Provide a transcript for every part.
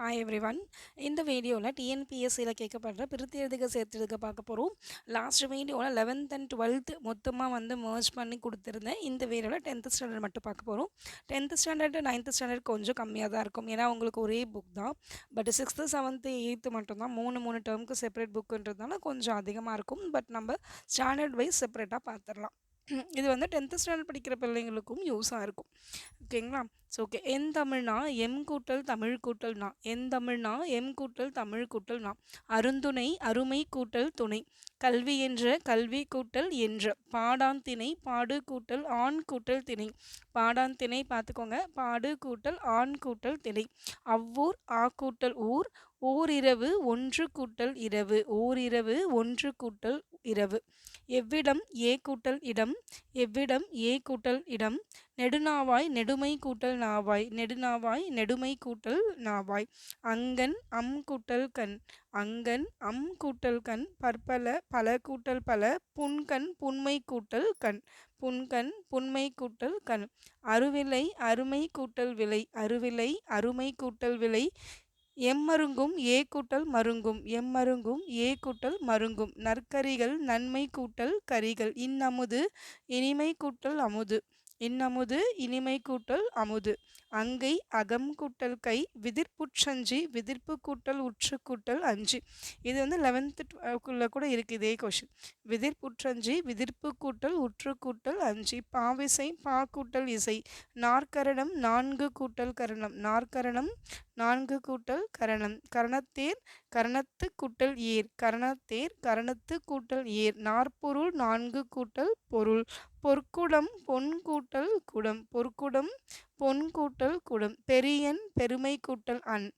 Hi every one இந்த வீடியோவில் டிஎன்பிஎஸ்சியில் கேட்கப்படுற பிரித்து எழுதுக சேர்த்து பார்க்க போகிறோம் லாஸ்ட் வீடியோவில் லெவன்த் அண்ட் டுவெல்த் மொத்தமாக வந்து மர்ஜ் பண்ணி கொடுத்துருந்தேன் இந்த வீடியோவில் டென்த்து ஸ்டாண்டர்ட் மட்டும் பார்க்க போகிறோம் டென்த்து ஸ்டாண்டர்டு நைன்த்து ஸ்டாண்டர்ட் கொஞ்சம் கம்மியாக தான் இருக்கும். ஏன்னா உங்களுக்கு ஒரே புக் தான். பட் சிக்ஸ்த்து செவன்த்து எயித்து மட்டும்தான். மூணு மூணு டேர்முக்கு செப்பரேட் புக்குன்றதுனால கொஞ்சம் அதிகமாக இருக்கும். பட் நம்ம ஸ்டாண்டர்ட் வைஸ் செப்பரேட்டாக பார்த்துடலாம். இது வந்து டென்த்து ஸ்டாண்டர்ட் படிக்கிற பிள்ளைங்களுக்கும் யூஸாக இருக்கும். ஓகேங்களா ஸோ ஓகே என் தமிழ்னா எம் கூட்டல் தமிழ் கூட்டல்னா என் தமிழ்னா எம் கூட்டல் தமிழ் கூட்டல்னா அருந்துணை அருமை கூட்டல் துணை. கல்வி என்ற கல்வி கூட்டல் என்ற. பாடான் திணை பாடு கூட்டல் ஆண் கூட்டல் திணை. பாடான் திணை பார்த்துக்கோங்க. பாடு கூட்டல் ஆண் கூட்டல் திணை. அவ்வூர் ஆ கூட்டல் ஊர். ஓரிரவு ஒன்று கூட்டல் இரவு. ஓரிரவு ஒன்று கூட்டல் இரவு. எவ்விடம் ஏ கூட்டல் இடம் எவ்விடம் ஏ கூட்டல் இடம்? நெடுநாவாய் நெடுமை கூட்டல் நாவாய் நெடுநாவாய் நெடுமை கூட்டல் நாவாய். அங்கன் அம் கூட்டல் கண் அங்கன் அம் கூட்டல் கண் பற்பல பல கூட்டல் பல புன்கண் புன்மை கூட்டல் கண் புன்கண் புன்மை கூட்டல் கண். அருவிலை அருமை கூட்டல் விலை அருவிலை அருமை கூட்டல் விலை எம்மருங்கும் ஏ கூட்டல் மருங்கும் எம்மருங்கும் ஏ கூட்டல் மருங்கும். நற்கரிகள் நன்மை கூட்டல் கரிகள். இன்னமுது இனிமை கூட்டல் அமுது. இன்னமுது இனிமை கூட்டல் அமுது. அங்கை அகம் கூட்டல் கை. விதிர்ப்புற்றஞ்சி விதிர்ப்பு கூட்டல் உற்று கூட்டல் அஞ்சு. இது வந்து லெவன்த்துக்குள்ளே கூட இருக்குது இதே கொஷின் விதிர்ப்புற்றஞ்சி விதிர்ப்பு கூட்டல் உற்று கூட்டல் அஞ்சு. பாவிசை பா கூட்டல் இசை. நாற்கரணம் நான்கு கூட்டல் கரணம். நாற்கரணம் நான்கு கூட்டல் கரணம். கரணத்தேர் கரணத்து கூட்டல் ஏர். கரணத்தேர் கரணத்து கூட்டல் ஏர். நாற்பொருள் நான்கு கூட்டல் பொருள். பொற்குடம் பொன் கூட்டல் குடம். பொற்குடம் பொன் கூட்டல் குடம். பெரியன் பெருமை கூட்டல் அன்.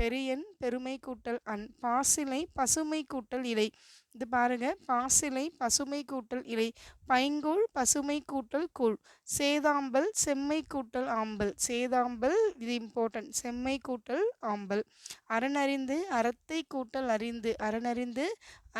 பெரியன் பெருமை கூட்டல் அன் பாசிலை பசுமை கூட்டல் இலை இது பாருங்க பாசிலை பசுமை கூட்டல் இலை பைங்கூழ் பசுமை கூட்டல் கூழ். சேதாம்பல் செம்மை கூட்டல் ஆம்பல். சேதாம்பல் இது இம்பார்ட்டன்ட் செம்மை கூட்டல் ஆம்பல். அறனறிந்து அறத்தை கூட்டல் அறிந்து. அறனறிந்து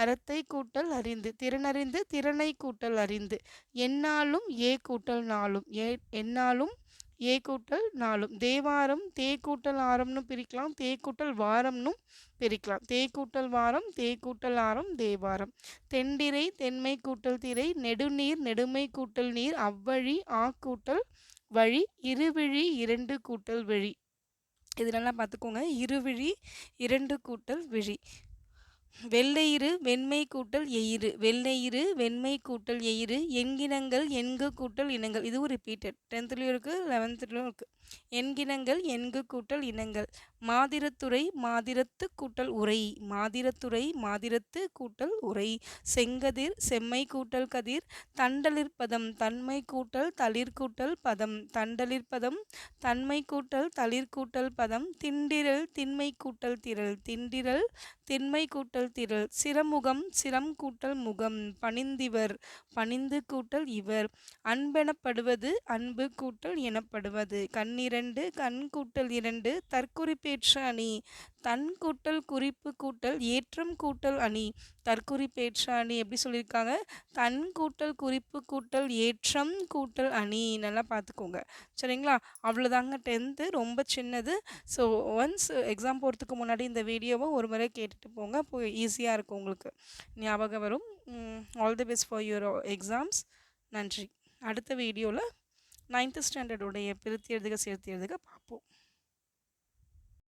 அறத்தை கூட்டல் அறிந்து. திறனறிந்து திறனை கூட்டல் அறிந்து. என்னாலும் ஏ கூட்டல் நாளும். ஏ என்னாலும் ஏ கூட்டல் நாலும். தேவாரம் தே கூட்டல் ஆரம்னு பிரிக்கலாம். தே கூட்டல் வாரம்னும் பிரிக்கலாம். தே கூட்டல் வாரம் தே கூட்டல் ஆரம் தேவாரம் தெண்டிரை தென்மை கூட்டல் திரை நெடுநீர் நெடுமை கூட்டல் நீர் அவ்வழி ஆ கூட்டல் வழி இருவிழி இரண்டு கூட்டல் வழி. இதெல்லாம் பார்த்துக்கோங்க. இருவிழி இரண்டு கூட்டல் விழி. வெள்ளையிறு வெண்மை கூட்டல் எயிறு வெள்ளையிறு வெண்மை கூட்டல் எயிறு எண்கினங்கள் எண்கு கூட்டல் இனங்கள். இதுவும் ரிப்பீட்டட் டென்த்லேயும் இருக்குது லெவன்த்துலேயும் இருக்குது எண்கினங்கள் எண்கு கூட்டல் இனங்கள். மாதிரத்துறை மாதிரத்து கூட்டல் உரை. மாதிரத்துறை மாதிரத்து கூட்டல் உரை. செங்கதிர் செம்மை கூட்டல் கதிர். தண்டலிற்பதம் தன்மை கூட்டல் தளிர்கூட்டல் பதம். தண்டலிற்பதம் தன்மை கூட்டல் தளிர்கூட்டல் பதம். திண்டிரல் திண்மை கூட்டல் திரள். திண்டிரல் திண்மை கூட்டல் திரள். சிரமுகம் சிரம் கூட்டல் முகம். பணிந்திவர் பணிந்து கூட்டல் இவர். அன்பெனப்படுவது அன்பு கூட்டல் எனப்படுவது. கண்ணிரண்டு கண் கூட்டல் இரண்டு. தற்குறிப்பேற்ற அணி. தன் கூட்டல் குறிப்பு கூட்டல் ஏற்றம் கூட்டல் அணி. தற்குறிப்பேற்ற அணி எப்படி சொல்லியிருக்காங்க? தன் கூட்டல் குறிப்பு கூட்டல் ஏற்றம் கூட்டல் அணி. நல்லா பார்த்துக்கோங்க. சரிங்களா? அவ்வளோதாங்க டென்த்து. ரொம்ப சின்னது. ஸோ ஒன்ஸ் எக்ஸாம் போகிறதுக்கு முன்னாடி இந்த வீடியோவை ஒரு முறை கேட்டுட்டு போங்க. போய் ஈஸியாக இருக்கும் உங்களுக்கு. ஞாபகம் வரும். All the best for your exams நன்றி. அடுத்த வீடியோவில் நைன்த்து ஸ்டாண்டர்டுடைய பிரித்து எழுதுக சேர்த்து எழுதுக பார்ப்போம்.